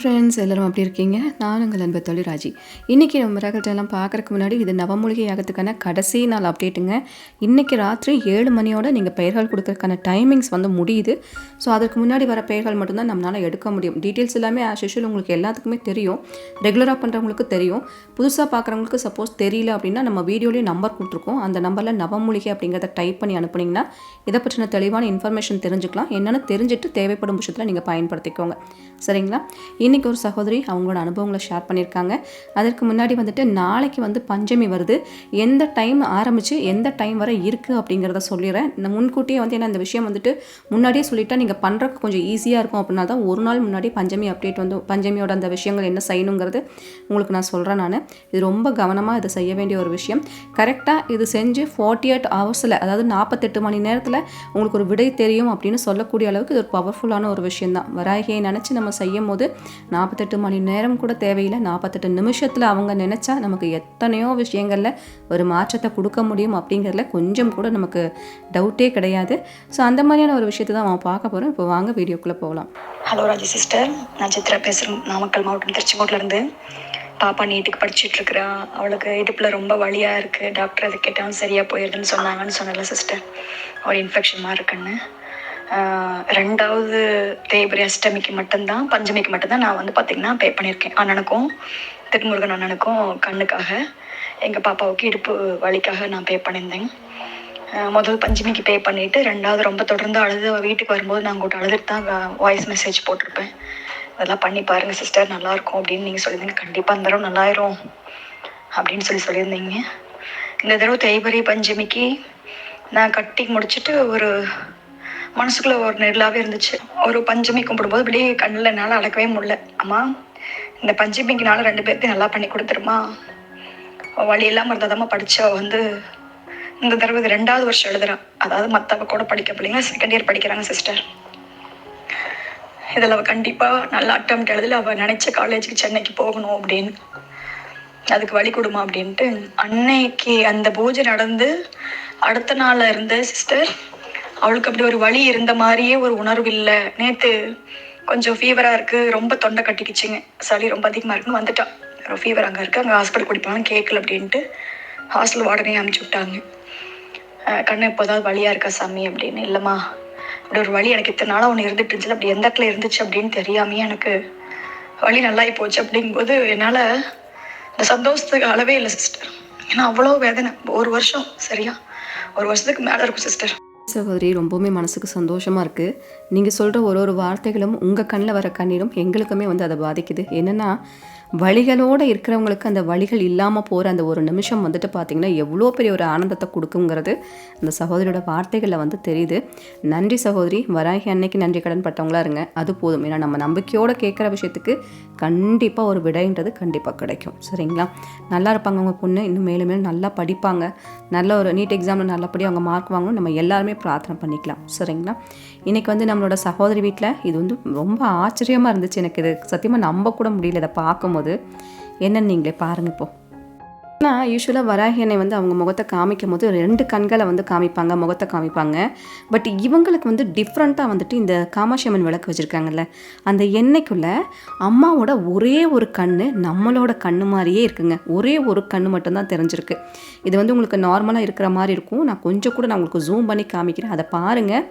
Friends எல்லாரும் அப்படி இருக்கீங்க? நான் உங்கள் அன்பு தொழிராஜி இன்றைக்கி நம்ம மிராக்கல் பார்க்குறக்கு முன்னாடி இது நவமூலிகை ஆகிறதுக்கான கடைசி நாள் அப்டேட்டுங்க இன்றைக்கி ராத்திரி ஏழு மணியோட நீங்கள் பெயர்கள் கொடுக்கறதுக்கான டைமிங்ஸ் வந்து முடியுது. ஸோ அதுக்கு முன்னாடி வர பெயர்கள் மட்டும்தான் நம்மளால் எடுக்க முடியும். டீட்டெயில்ஸ் எல்லாமே ஆஸ் யூஷுவல் உங்களுக்கு எல்லாத்துக்குமே தெரியும். ரெகுலராக பண்ணுறவங்களுக்கு தெரியும். புதுசாக பார்க்குறவங்களுக்கு சப்போஸ் தெரியல அப்படின்னா நம்ம வீடியோலேயும் நம்பர் கொடுத்துருக்கோம். அந்த நம்பரில் நவமூலிகை அப்படிங்கிறத டைப் பண்ணி அனுப்புனீங்கன்னா இதை பற்றின தெளிவான இன்ஃபர்மேஷன் தெரிஞ்சுக்கலாம். என்னென்னு தெரிஞ்சுட்டு தேவைப்படும் விஷயத்தில் நீங்கள் பயன்படுத்திக்கோங்க. சரிங்களா? இன்றைக்கி ஒரு சகோதரி அவங்களோட அனுபவங்களை ஷேர் பண்ணியிருக்காங்க. அதற்கு முன்னாடி வந்துட்டு நாளைக்கு வந்து பஞ்சமி வருது. எந்த டைம் ஆரம்பித்து எந்த டைம் வரை இருக்குது அப்படிங்கிறத சொல்லிடுறேன். இந்த முன்கூட்டியே வந்து ஏன்னா இந்த விஷயம் வந்துட்டு முன்னாடியே சொல்லிட்டா நீங்கள் பண்ணுறதுக்கு கொஞ்சம் ஈஸியாக இருக்கும் அப்படின்னா தான் ஒரு நாள் முன்னாடி பஞ்சமி அப்டேட் வந்து பஞ்சமியோட அந்த விஷயங்கள் என்ன செய்யணுங்கிறது உங்களுக்கு நான் சொல்கிறேன் நான். இது ரொம்ப கவனமாக இதை செய்ய வேண்டிய ஒரு விஷயம். கரெக்டாக இது செஞ்சு ஃபார்ட்டி எயிட் ஹவர்ஸில் அதாவது நாற்பத்தெட்டு மணி நேரத்தில் உங்களுக்கு ஒரு விடை தெரியும் அப்படின்னு சொல்லக்கூடிய அளவுக்கு இது ஒரு பவர்ஃபுல்லான ஒரு விஷயம் தான் வராகியை நினச்சி நம்ம செய்யும் போது நாற்பத்தெட்டு மணி நேரம் கூட தேவையில்லை. நாற்பத்தெட்டு நிமிஷத்தில் அவங்க நினச்சா நமக்கு எத்தனையோ விஷயங்களில் ஒரு மாற்றத்தை கொடுக்க முடியும் அப்படிங்கிறதுல கொஞ்சம் கூட நமக்கு டவுட்டே கிடையாது. ஸோ அந்த மாதிரியான ஒரு விஷயத்தை தான் அவன் பார்க்க போகிறோம் இப்போ வாங்க வீடியோக்குள்ளே போகலாம். ஹலோ ராஜி சிஸ்டர் நான் சித்ரா பேசுகிறேன் நாமக்கல் மாவட்டம் திருச்செங்கோட்லேருந்து பாப்பா நீட்டுக்கு படிச்சுட்டு இருக்கிறா. அவளுக்கு இடுப்பில் ரொம்ப வழியாக இருக்குது டாக்டர் அது கேட்டாலும் சரியாக போயிடுதுன்னு சொன்னாங்கன்னு சொன்னல சிஸ்டர் அவள் இன்ஃபெக்ஷன் மாதிரி இருக்குன்னு. ரெண்டாவது தேய்பிரி அஷ்டமிக்கு மட்டும்தான் பஞ்சமிக்கு மட்டும்தான் நான் வந்து பார்த்திங்கன்னா பே பண்ணியிருக்கேன். அண்ணனுக்கும் திருமுருகன் அண்ணனுக்கும் கண்ணுக்காக எங்கள் பாப்பாவுக்கு இடுப்பு வலிக்காக நான் பே பண்ணியிருந்தேன். முதல் பஞ்சமிக்கு பே பண்ணிவிட்டு ரெண்டாவது ரொம்ப தொடர்ந்து அழுது வீட்டுக்கு வரும்போது நான் உங்கள்கிட்ட அழுதுட்டு தான் வாய்ஸ் மெசேஜ் போட்டிருப்பேன். அதெல்லாம் பண்ணி பாருங்கள் சிஸ்டர் நல்லாயிருக்கும் அப்படின்னு நீங்கள் சொல்லியிருந்தீங்க. கண்டிப்பாக அந்த தடவை நல்லாயிரும் அப்படின்னு சொல்லி சொல்லியிருந்தீங்க. இந்த தடவை தேய்பரி பஞ்சமிக்கு நான் கட்டி முடிச்சுட்டு ஒரு மனசுக்குள்ள ஒரு நெருளாவே இருந்துச்சு. ஒரு பஞ்சமி கும்பிடும்போது இப்படியே கண்ணில் என்னால் அடக்கவே முடியல. அம்மா இந்த பஞ்சமிக்குனால ரெண்டு பேர்த்தையும் நல்லா பண்ணி கொடுத்துருமா? வழி இல்லாமல் இருந்தாதாம்மா படிச்சா வந்து இந்த தடவை ரெண்டாவது வருஷம் எழுதுறான் அதாவது மற்றவ கூட படிக்க பிள்ளைங்க செகண்ட் இயர் படிக்கிறாங்க சிஸ்டர் இதில் அவள் கண்டிப்பாக நல்லா அட்டம் எழுதல. அவள் நினச்ச காலேஜுக்கு சென்னைக்கு போகணும் அப்படின்னு. அதுக்கு வழி கொடுமா அப்படின்ட்டு அன்னைக்கு அந்த பூஜை நடந்து அடுத்த நாளில் இருந்து சிஸ்டர் அவளுக்கு அப்படி ஒரு வழி இருந்த மாதிரியே ஒரு உணர்வு இல்லை. நேற்று கொஞ்சம் ஃபீவராக இருக்குது ரொம்ப தொண்டை கட்டிக்கிச்சுங்க. சளி ரொம்ப அதிகமாக இருக்குன்னு வந்துட்டா. ஃபீவர் அங்கே இருக்குது அங்கே ஹாஸ்பிட்டல் குடிப்பாங்க கேட்கல அப்படின்ட்டு ஹாஸ்டல் வார்டனே அனுப்பிச்சி விட்டாங்க. கண்ணு இப்போதாவது வழியாக இருக்கா சாமி அப்படின்னு. இல்லைம்மா. அப்படி ஒரு வழி எனக்கு இத்தனை நாளாக ஒன்று இருந்துட்டு இருந்துச்சு அப்படி எந்த இடத்துல இருந்துச்சு அப்படின்னு தெரியாமையே எனக்கு. வழி நல்லாயி போச்சு அப்படிங்கும்போது என்னால் இந்த சந்தோஷத்துக்கு அளவே இல்லை சிஸ்டர் ஏன்னா அவ்வளோ வேதனை. ஒரு வருஷம் சரியா? ஒரு வருஷத்துக்கு மேலே இருக்கும் சிஸ்டர் சகோதரி ரொம்பவுமே மனசுக்கு சந்தோஷமாக இருக்குது நீங்கள் சொல்கிற ஒரு ஒரு வார்த்தைகளும் உங்கள் கண்ணில் வர கண்ணீரும் எங்களுக்குமே வந்து அதை பாதிக்குது. என்னென்னா வழிகளோடு இருக்கிறவங்களுக்கு அந்த வழிகள் இல்லாமல் போகிற அந்த ஒரு நிமிஷம் வந்துட்டு பார்த்திங்கன்னா எவ்வளோ பெரிய ஒரு ஆனந்தத்தை கொடுக்குங்கிறது அந்த சகோதரியோட வார்த்தைகளில் வந்து தெரியுது. நன்றி சகோதரி வராகி அன்னைக்கு நன்றி கடன் பட்டவங்களா இருங்க. அது போதும். ஏன்னா நம்ம நம்பிக்கையோடு கேட்குற விஷயத்துக்கு கண்டிப்பாக ஒரு விடைன்றது கண்டிப்பாக கிடைக்கும். சரிங்களா? நல்லா இருப்பாங்க அவங்க பொண்ணு. இன்னும் மேலும் மேலும் நல்லா படிப்பாங்க. நல்ல ஒரு நீட் எக்ஸாமில் நல்லபடியாக அவங்க மார்க் வாங்கணும். நம்ம எல்லாருமே பிரார்த்தனை பண்ணிக்கலாம். சரிங்களா? இன்றைக்கி வந்து நம்மளோட சகோதரி வீட்டில் இது வந்து ரொம்ப ஆச்சரியமாக இருந்துச்சு. எனக்கு இது சத்தியமாக நம்ப கூட முடியல இதை பார்க்கும்போது. என்னன்னு நீங்களே பாருங்கள் இப்போ ஆனால் யூஸ்வலாக வராகி எண்ணெய் வந்து அவங்க முகத்தை காமிக்கும் போது ரெண்டு கண்களை வந்து காமிப்பாங்க முகத்தை காமிப்பாங்க. பட் இவங்களுக்கு வந்து டிஃப்ரெண்ட்டாக வந்துட்டு இந்த காமாட்சியம்மன் விளக்கு வச்சுருக்காங்கல்ல அந்த எண்ணெய்க்குள்ளே அம்மாவோட ஒரே ஒரு கண் நம்மளோட கண்ணு மாதிரியே இருக்குங்க. ஒரே ஒரு கண் மட்டும்தான் தெரிஞ்சிருக்கு. இது வந்து உங்களுக்கு நார்மலாக இருக்கிற மாதிரி இருக்கும். நான் கொஞ்சம் கூட நான் உங்களுக்கு ஜூம் பண்ணி காமிக்கிறேன். அதை பாருங்கள்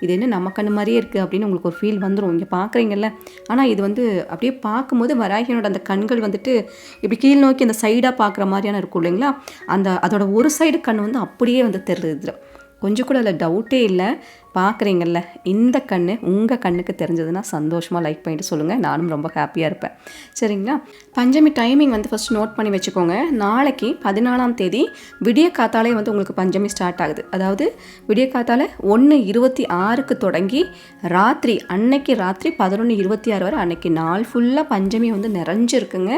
இது என்ன நம்ம கண்ணு மாதிரியே இருக்குது அப்படின்னு உங்களுக்கு ஒரு ஃபீல் வந்துடும் இங்கே பார்க்குறீங்கல்ல ஆனால் இது வந்து அப்படியே பார்க்கும்போது வராகியனோட அந்த கண்கள் வந்துட்டு இப்படி கீழ் நோக்கி அந்த சைடாக பார்க்குற மாதிரியான இருக்கும் இல்லைங்களா? அந்த அதோட ஒரு சைடு கண் வந்து அப்படியே வந்து தெரியுது. கொஞ்சம் கூட அதில் டவுட்டே இல்லை. பார்க்குறீங்கல்ல இந்த கண்ணு உங்கள் கண்ணுக்கு தெரிஞ்சதுன்னா சந்தோஷமாக லைக் பண்ணிட்டு சொல்லுங்கள் நானும் ரொம்ப ஹாப்பியாக இருப்பேன். சரிங்களா? பஞ்சமி டைமிங் வந்து ஃபஸ்ட் நோட் பண்ணி வச்சுக்கோங்க. நாளைக்கு பதினாலாம் தேதி விடிய காத்தாலே வந்து உங்களுக்கு பஞ்சமி ஸ்டார்ட் ஆகுது. அதாவது விடிய காத்தால ஒன்று இருபத்தி ஆறுக்கு தொடங்கி ராத்திரி அன்னைக்கு ராத்திரி பதினொன்று இருபத்தி ஆறு வரை அன்னைக்கு நாள் ஃபுல்லாக பஞ்சமி வந்து நிறைஞ்சிருக்குங்க.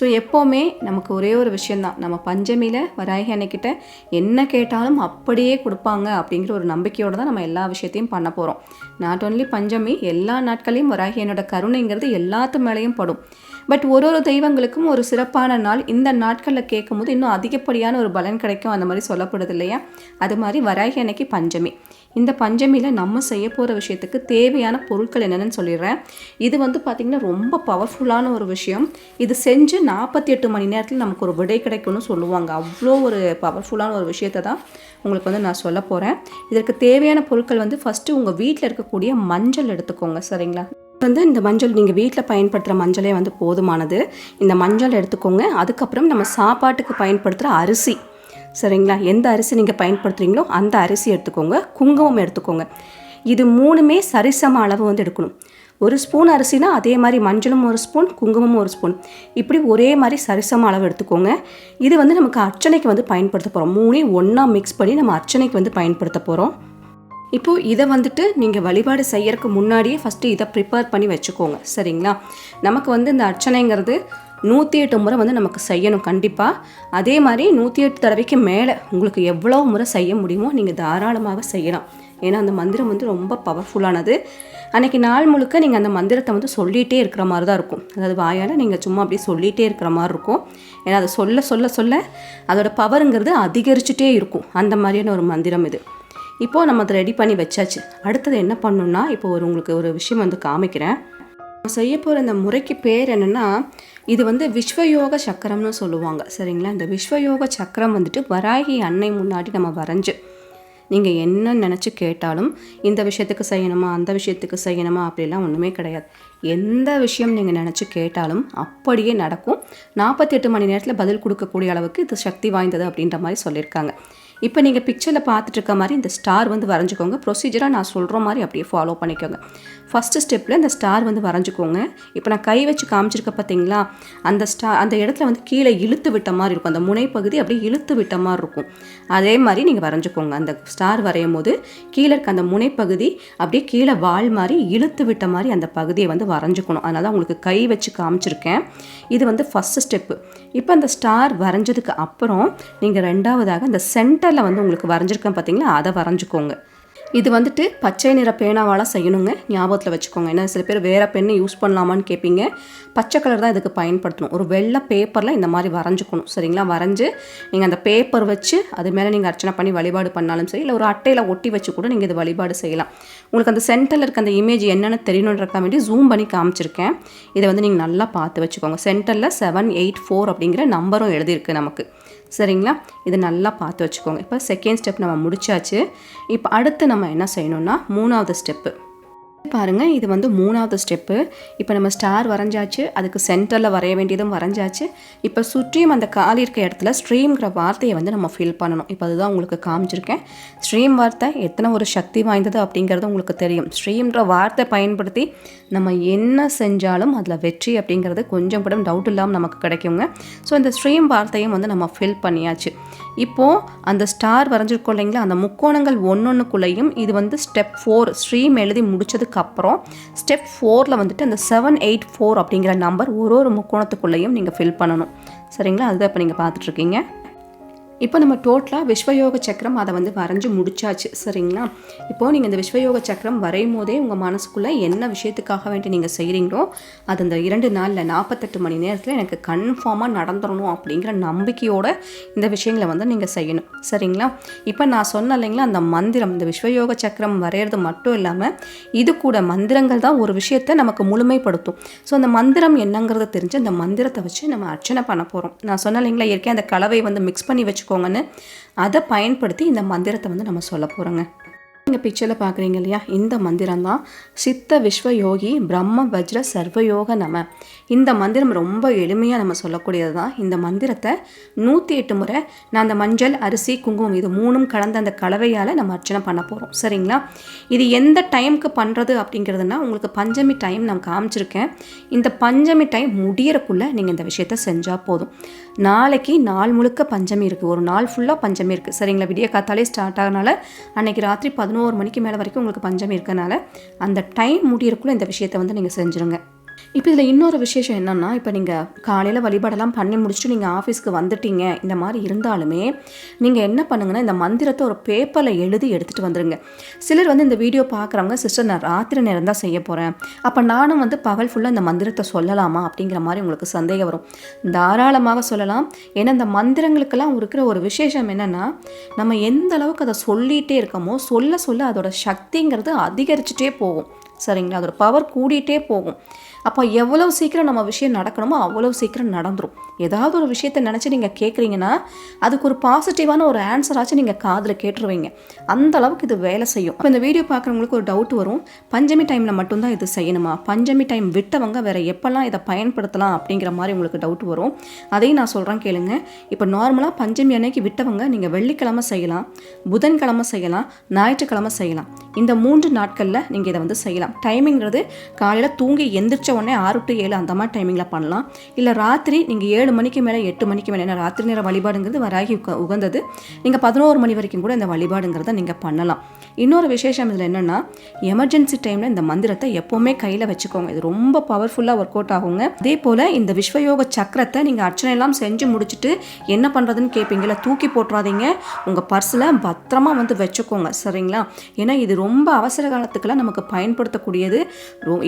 ஸோ எப்போவுமே நமக்கு ஒரே ஒரு விஷயந்தான் நம்ம பஞ்சமியில் வராகி அன்னைக்கிட்ட என்ன கேட்டாலும் அப்படியே கொடுப்பாங்க அப்படிங்கிற ஒரு நம்பிக்கையோடு தான் நம்ம எல்லா விஷயத்தையும் பண்ண போகிறோம் நாட் ஓன்லி பஞ்சமி எல்லா நாட்களையும் வராகி என்னோட கருணைங்கிறது எல்லாத்து மேலேயும் படும். பட் ஒரு ஒரு தெய்வங்களுக்கும் ஒரு சிறப்பான நாள். இந்த நாட்களில் கேட்கும்போது இன்னும் அதிகப்படியான ஒரு பலன் கிடைக்கும். அந்த மாதிரி சொல்லப்படுது இல்லையா? அது மாதிரி வராகி அன்னைக்கு பஞ்சமி. இந்த பஞ்சமியில் நம்ம செய்ய போகிற விஷயத்துக்கு தேவையான பொருட்கள் என்னென்னு சொல்லிடுறேன். இது வந்து பார்த்திங்கன்னா ரொம்ப பவர்ஃபுல்லான ஒரு விஷயம். இது செஞ்சு நாற்பத்தி எட்டு மணி நேரத்தில் நமக்கு ஒரு விடை கிடைக்கும்னு சொல்லுவாங்க. அவ்வளோ ஒரு பவர்ஃபுல்லான ஒரு விஷயத்தை தான் உங்களுக்கு வந்து நான் சொல்ல போகிறேன் இதற்கு தேவையான பொருட்கள் வந்து ஃபஸ்ட்டு உங்கள் வீட்டில் இருக்கக்கூடிய மஞ்சள் எடுத்துக்கோங்க. சரிங்களா? வந்து இந்த மஞ்சள் நீங்கள் வீட்டில் பயன்படுத்துகிற மஞ்சளே வந்து போதுமானது. இந்த மஞ்சள் எடுத்துக்கோங்க. அதுக்கப்புறம் நம்ம சாப்பாட்டுக்கு பயன்படுத்துகிற அரிசி. சரிங்களா? எந்த அரிசி நீங்கள் பயன்படுத்துகிறீங்களோ அந்த அரிசி எடுத்துக்கோங்க. குங்குமம் எடுத்துக்கோங்க. இது மூணுமே சரிசம அளவு வந்து எடுக்கணும். ஒரு ஸ்பூன் அரிசினா அதே மாதிரி மஞ்சளும் ஒரு ஸ்பூன் குங்குமமும் ஒரு ஸ்பூன். இப்படி ஒரே மாதிரி சரிசம அளவு எடுத்துக்கோங்க. இது வந்து நமக்கு அர்ச்சனைக்கு வந்து பயன்படுத்த போகிறோம் மூணையும் ஒன்றா மிக்ஸ் பண்ணி நம்ம அர்ச்சனைக்கு வந்து பயன்படுத்த போகிறோம் இப்போது இதை வந்துட்டு நீங்கள் வழிபாடு செய்யறதுக்கு முன்னாடியே ஃபஸ்ட்டு இதை ப்ரிப்பேர் பண்ணி வச்சுக்கோங்க. சரிங்களா? நமக்கு வந்து இந்த அர்ச்சனைங்கிறது நூற்றி எட்டு முறை வந்து நமக்கு செய்யணும் கண்டிப்பாக அதே மாதிரி நூற்றி எட்டு தடவைக்கு மேலே உங்களுக்கு எவ்வளோ முறை செய்ய முடியுமோ நீங்கள் தாராளமாக செய்யலாம். ஏன்னா அந்த மந்திரம் வந்து ரொம்ப பவர்ஃபுல்லானது அன்றைக்கி நாள் முழுக்க நீங்கள் அந்த மந்திரத்தை வந்து சொல்லிகிட்டே இருக்கிற மாதிரி தான் இருக்கும். அதாவது வாயால் நீங்கள் சும்மா அப்படியே சொல்லிகிட்டே இருக்கிற மாதிரி இருக்கும். ஏன்னா அதை சொல்ல சொல்ல சொல்ல அதோட பவருங்கிறது அதிகரிச்சுட்டே இருக்கும். அந்த மாதிரியான ஒரு மந்திரம் இது. இப்போது நம்ம அதை ரெடி பண்ணி வச்சாச்சு. அடுத்தது என்ன பண்ணணும்னா இப்போ ஒரு உங்களுக்கு ஒரு விஷயம் வந்து காமிக்கிறேன். நம்ம செய்ய போகிற இந்த முறைக்கு பேர் என்னென்னா இது வந்து விஸ்வயோக சக்கரம்னு சொல்லுவாங்க. சரிங்களா? இந்த விஸ்வயோக சக்கரம் வந்துட்டு வராகி அன்னை முன்னாடி நம்ம வரைஞ்சு நீங்கள் என்ன நினச்சி கேட்டாலும் இந்த விஷயத்துக்கு செய்யணுமா அந்த விஷயத்துக்கு செய்யணுமா அப்படிலாம் ஒன்றுமே கிடையாது. எந்த விஷயம் நீங்கள் நினச்சி கேட்டாலும் அப்படியே நடக்கும். நாற்பத்தெட்டு மணி நேரத்தில் பதில் கொடுக்கக்கூடிய அளவுக்கு இது சக்தி வாய்ந்தது அப்படின்ற மாதிரி சொல்லியிருக்காங்க. இப்போ நீங்கள் பிக்சரில் பார்த்துட்டு இருக்க மாதிரி இந்த ஸ்டார் வந்து வரைஞ்சிக்கோங்க. ப்ரொசீஜராக நான் சொல்கிற மாதிரி அப்படியே ஃபாலோ பண்ணிக்கோங்க. ஃபஸ்ட்டு ஸ்டெப்பில் இந்த ஸ்டார் வந்து வரைஞ்சிக்கோங்க. இப்போ நான் கை வச்சு காமிச்சிருக்க பார்த்தீங்களா? அந்த ஸ்டார் அந்த இடத்துல வந்து கீழே இழுத்து விட்ட மாதிரி இருக்கும். அந்த முனைப்பகுதி அப்படியே இழுத்து விட்ட மாதிரி இருக்கும். அதே மாதிரி நீங்கள் வரைஞ்சிக்கோங்க. அந்த ஸ்டார் வரையும் போது கீழே இருக்க அந்த முனைப்பகுதி அப்படியே கீழே வால் மாதிரி இழுத்து விட்ட மாதிரி அந்த பகுதியை வந்து வரைஞ்சிக்கணும். அதனால தான் உங்களுக்கு கை வச்சு காமிச்சிருக்கேன். இது வந்து ஃபஸ்ட்டு ஸ்டெப்பு இப்போ அந்த ஸ்டார் வரைஞ்சதுக்கு அப்புறம் நீங்கள் ரெண்டாவதாக அந்த சென்டரில் வந்து உங்களுக்கு வரைஞ்சிருக்கேன் பார்த்தீங்களா அதை வரைஞ்சிக்கோங்க. இது வந்துட்டு பச்சை நிற பேனாவால் செய்யணுங்க. ஞாபகத்தில் வச்சுக்கோங்க. ஏன்னா சில பேர் வேறு பெண்ணை யூஸ் பண்ணலாமான்னு கேட்பீங்க பச்சை கலர் தான் இதுக்கு பயன்படுத்தணும். ஒரு வெள்ளை பேப்பரில் இந்த மாதிரி வரைஞ்சிக்கணும். சரிங்களா? வரைஞ்சி நீங்கள் அந்த பேப்பர் வச்சு அது மேலே நீங்கள் அர்ச்சனை பண்ணி வழிபாடு பண்ணாலும் சரி இல்லை ஒரு அட்டையில் ஒட்டி வச்சு கூட நீங்கள் இது வழிபாடு செய்யலாம். உங்களுக்கு அந்த சென்டரில் இருக்க அந்த இமேஜ் என்னென்னு தெரியணுன்றக்கா வேண்டி ஜூம் பண்ணி காமிச்சிருக்கேன். இதை வந்து நீங்கள் நல்லா பார்த்து வச்சுக்கோங்க. சென்டரில் செவன் எயிட் ஃபோர் அப்படிங்கிற நம்பரும் எழுதியிருக்கு நமக்கு. சரிங்களா? இதை நல்லா பார்த்து வச்சுக்கோங்க. இப்போ செகண்ட் ஸ்டெப் நம்ம முடிச்சாச்சு. இப்போ அடுத்து நம்ம நம்ம என்ன செய்யணும்னா மூணாவது ஸ்டெப்பு பாருங்கள் இது வந்து மூணாவது ஸ்டெப்பு இப்போ நம்ம ஸ்டார் வரைஞ்சாச்சு அதுக்கு சென்டரில் வரைய வேண்டியதும் வரைஞ்சாச்சு. இப்போ சுற்றியும் அந்த காலி இருக்க இடத்துல ஸ்ட்ரீம்ங்கிற வார்த்தையை வந்து நம்ம ஃபில் பண்ணணும். இப்போ அதுதான் உங்களுக்கு காமிச்சிருக்கேன். ஸ்ட்ரீம் வார்த்தை எத்தனை ஒரு சக்தி வாய்ந்தது அப்படிங்கிறது உங்களுக்கு தெரியும். ஸ்ட்ரீம்ன்ற வார்த்தை பயன்படுத்தி நம்ம என்ன செஞ்சாலும் அதில் வெற்றி அப்படிங்கிறது கொஞ்சம் கூட டவுட் இல்லாமல் நமக்கு கிடைக்குங்க. ஸோ இந்த ஸ்ட்ரீம் வார்த்தையும் வந்து நம்ம ஃபில் பண்ணியாச்சு. இப்போது அந்த ஸ்டார் வரைஞ்சிருக்கோம் இல்லைங்களா? அந்த முக்கோணங்கள் ஒன்றொன்றுக்குள்ளேயும் இது வந்து ஸ்டெப் ஃபோர் ஸ்ட்ரீம் எழுதி முடித்ததுக்கப்புறம் ஸ்டெப் ஃபோரில் வந்துட்டு அந்த செவன் எயிட் ஃபோர் அப்படிங்கிற நம்பர் ஒரு ஒரு முக்கோணத்துக்குள்ளேயும் நீங்கள் ஃபில் பண்ணணும். சரிங்களா? அதுதான் இப்போ நீங்கள் பார்த்துட்ருக்கீங்க இப்போ நம்ம டோட்டலாக விஸ்வயோக சக்கரம் அதை வந்து வரைஞ்சி முடிச்சாச்சு சரிங்களா? இப்போது நீங்கள் இந்த விஸ்வயோக சக்கரம் வரையும் போதே உங்கள் மனசுக்குள்ளே என்ன விஷயத்துக்காக வேண்டி நீங்கள் செய்கிறீங்களோ அது அந்த இரண்டு நாளில் நாற்பத்தெட்டு மணி நேரத்தில் எனக்கு கன்ஃபார்மாக நடந்துடணும் அப்படிங்கிற நம்பிக்கையோட இந்த விஷயங்களை வந்து நீங்கள் செய்யணும் சரிங்களா? இப்போ நான் சொன்ன இல்லைங்களா அந்த மந்திரம் இந்த விஸ்வயோக சக்கரம் வரைகிறது மட்டும் இல்லாமல் இது கூட மந்திரங்கள் தான் ஒரு விஷயத்தை நமக்கு முழுமைப்படுத்தும். ஸோ அந்த மந்திரம் என்னங்கிறத தெரிஞ்சு அந்த மந்திரத்தை வச்சு நம்ம அர்ச்சனை பண்ண போகிறோம் நான் சொன்ன இல்லைங்களா இயற்கை அந்த கலவை வந்து மிக்ஸ் பண்ணி வச்சு வச்சுக்கோங்கன்னு அதை பயன்படுத்தி இந்த மந்திரத்தை வந்து நம்ம சொல்ல போகிறோங்க நீங்கள் பிக்சரில் பார்க்குறீங்க இல்லையா? இந்த மந்திரம் தான் சித்த விஸ்வ யோகி பிரம்ம வஜ்ர சர்வயோக நம. இந்த மந்திரம் ரொம்ப எளிமையாக நம்ம சொல்லக்கூடியது தான் இந்த மந்திரத்தை நூற்றி எட்டு முறை நான் அந்த மஞ்சள் அரிசி குங்குமம் இது மூணும் கலந்த அந்த கலவையால் நம்ம அர்ச்சனை பண்ண போகிறோம் சரிங்களா? இது எந்த டைமுக்கு பண்ணுறது அப்படிங்கிறதுனா உங்களுக்கு பஞ்சமி டைம் நான் காமிச்சிருக்கேன். இந்த பஞ்சமி டைம் முடியறக்குள்ளே நீங்கள் இந்த விஷயத்த செஞ்சால் போதும். நாளைக்கு நாள் முழுக்க பஞ்சமி இருக்குது ஒரு நாள் ஃபுல்லாக பஞ்சமி இருக்குது சரிங்களா? விடிய காத்தாலே ஸ்டார்ட் ஆகினால அன்னைக்கு ராத்திரி பதினோரு மணிக்கு மேலே வரைக்கும் உங்களுக்கு பஞ்சம் இருக்கனால அந்த டைம் முடியறக்குள்ளே இந்த விஷயத்தை வந்து நீங்கள் செஞ்சுருங்க. இப்போ இதில் இன்னொரு விசேஷம் என்னென்னா இப்போ நீங்கள் காலையில் வழிபாடெல்லாம் பண்ணி முடிச்சுட்டு நீங்கள் ஆஃபீஸ்க்கு வந்துட்டீங்க இந்த மாதிரி இருந்தாலுமே நீங்கள் என்ன பண்ணுங்கன்னா இந்த மந்திரத்தை ஒரு பேப்பரில் எழுதி எடுத்துகிட்டு வந்துடுங்க சிலர் வந்து இந்த வீடியோ பார்க்குறவங்க சிஸ்டர் நான் ராத்திரி நேரம் தான் செய்ய போகிறேன் அப்போ நானும் வந்து பகல் ஃபுல்லாக இந்த மந்திரத்தை சொல்லலாமா? அப்படிங்கிற மாதிரி உங்களுக்கு சந்தேகம் வரும். தாராளமாக சொல்லலாம். ஏன்னா இந்த மந்திரங்களுக்கெல்லாம் இருக்கிற ஒரு விசேஷம் என்னென்னா நம்ம எந்த அளவுக்கு அதை சொல்லிகிட்டே இருக்கமோ சொல்ல சொல்ல அதோட சக்திங்கிறது அதிகரிச்சுட்டே போகும். சரிங்களா? அதோட பவர் கூடிட்டே போகும். அப்போ எவ்வளோ சீக்கிரம் நம்ம விஷயம் நடக்கணுமோ அவ்வளோ சீக்கிரம் நடந்துடும் ஏதாவது ஒரு விஷயத்தை நினச்சி நீங்கள் கேட்குறீங்கன்னா அதுக்கு ஒரு பாசிட்டிவான ஒரு ஆன்சராச்சும் நீங்கள் காதில் கேட்டுருவீங்க. அந்த அளவுக்கு இது வேலை செய்யும். இப்போ இந்த வீடியோ பார்க்குறவங்களுக்கு ஒரு டவுட் வரும். பஞ்சமி டைமில் மட்டும்தான் இது செய்யணுமா? பஞ்சமி டைம் விட்டவங்க வேறு எப்போல்லாம் இதை பயன்படுத்தலாம் அப்படிங்கிற மாதிரி உங்களுக்கு டவுட் வரும். அதையும் நான் சொல்கிறேன் கேளுங்க. இப்போ நார்மலாக பஞ்சமி அன்னைக்கு விட்டவங்க நீங்கள் வெள்ளிக்கிழமை செய்யலாம் புதன்கிழமை செய்யலாம் ஞாயிற்றுக்கிழமை செய்யலாம். இந்த மூன்று நாட்களில் நீங்கள் இதை வந்து செய்யலாம். டைமிங்கிறது காலையில் தூங்கி எந்திரிச்ச உடனே ஆறு டு ஏழு அந்த மாதிரி டைமிங்கில் பண்ணலாம். இல்லை ராத்திரி நீங்கள் ஏழு மணிக்கு மேலே எட்டு மணிக்கு மேலே ஏன்னா ராத்திரி நேர வழிபாடுங்கிறது வராகி உகந்தது. நீங்கள் பதினோரு மணி வரைக்கும் கூட இந்த வழிபாடுங்கிறத நீங்கள் பண்ணலாம். இன்னொரு விசேஷம் இதில் என்னென்னா எமர்ஜென்சி டைமில் இந்த மந்திரத்தை எப்போவுமே கையில் வச்சுக்கோங்க. இது ரொம்ப பவர்ஃபுல்லாக ஒர்க் அவுட் ஆகுங்க. அதே போல் இந்த விஸ்வயோக சக்கரத்தை நீங்கள் அர்ச்சனை எல்லாம் செஞ்சு முடிச்சுட்டு என்ன பண்ணுறதுன்னு கேட்பீங்களா தூக்கி போட்டுறாதீங்க. உங்கள் பர்ஸில் பத்திரமா வந்து வச்சுக்கோங்க. சரிங்களா? ஏன்னா இது ரொம்ப அவசர காலத்துக்கெல்லாம் நமக்கு பயன்படுத்தக்கூடியது.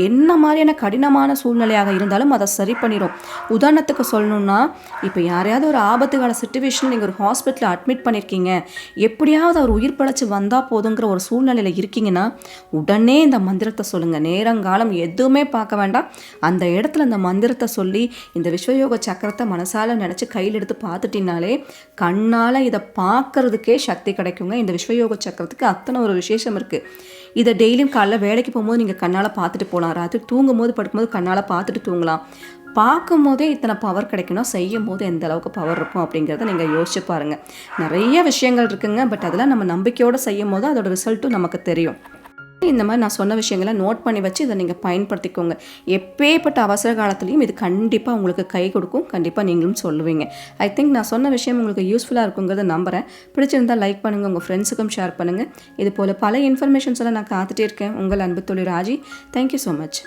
என்ன மாதிரியான கடினமான சூழ்நிலையாக இருந்தாலும் அதை சரி பண்ணிடும் உதாரணத்துக்கு சொல்லணும்னா இப்போ யாரையாவது ஒரு ஆபத்துக்கான சுச்சுவேஷனில் நீங்கள் ஒரு ஹாஸ்பிட்டலில் அட்மிட் பண்ணியிருக்கீங்க எப்படியாவது அவர் உயிர் பழச்சி வந்தால் போதுங்கிற ஒரு சூழ்நிலையில் இருக்கீங்கன்னா உடனே இந்த மந்திரத்தை சொல்லுங்கள் நேரங்காலம் எதுவுமே பார்க்க வேண்டாம். அந்த இடத்துல இந்த மந்திரத்தை சொல்லி இந்த விஸ்வயோக சக்கரத்தை மனசால் நினச்சி கையில் எடுத்து பார்த்துட்டினாலே கண்ணால் இதை பார்க்கறதுக்கே சக்தி கிடைக்குங்க. இந்த விஸ்வயோக சக்கரத்துக்கு அத்தனை ஒரு விசேஷம் இருக்குது இதை டெய்லியும் காலைல வேலைக்கு போகும்போது நீங்கள் கண்ணால் பார்த்துட்டு போகலாம் ராத்திரி தூங்கும் போது படுக்கும்போது கண்ணால் பார்த்துட்டு தூங்கலாம். பார்க்கும் போதே இத்தனை பவர் கிடைக்கணும். செய்யும் போது எந்த அளவுக்கு பவர் இருக்கும் அப்படிங்கிறத நீங்கள் யோசிச்சு பாருங்கள் நிறைய விஷயங்கள் இருக்குங்க. பட் அதெல்லாம் நம்ம நம்பிக்கையோடு செய்யும் போது அதோட ரிசல்ட்டும் நமக்கு தெரியும். இந்த மாதிரி நான் சொன்ன விஷயங்களை நோட் பண்ணி வச்சு இதை நீங்கள் பயன்படுத்திக்கோங்க. எப்பேற்பட்ட அவசர காலத்துலையும் இது கண்டிப்பாக உங்களுக்கு கை கொடுக்கும். கண்டிப்பாக நீங்களும் சொல்லுவீங்க. ஐ திங்க் நான் சொன்ன விஷயம் உங்களுக்கு யூஸ்ஃபுல்லாக இருக்குங்கிறத நம்புகிறேன் பிடிச்சிருந்தால் லைக் பண்ணுங்கள் உங்கள் ஃப்ரெண்ட்ஸுக்கும் ஷேர் பண்ணுங்கள் இது போல் பல இன்ஃபர்மேஷன்ஸ் எல்லாம் நான் காத்துட்டே இருக்கேன். உங்கள் அன்பு தொழில் ராஜி. Thank you so much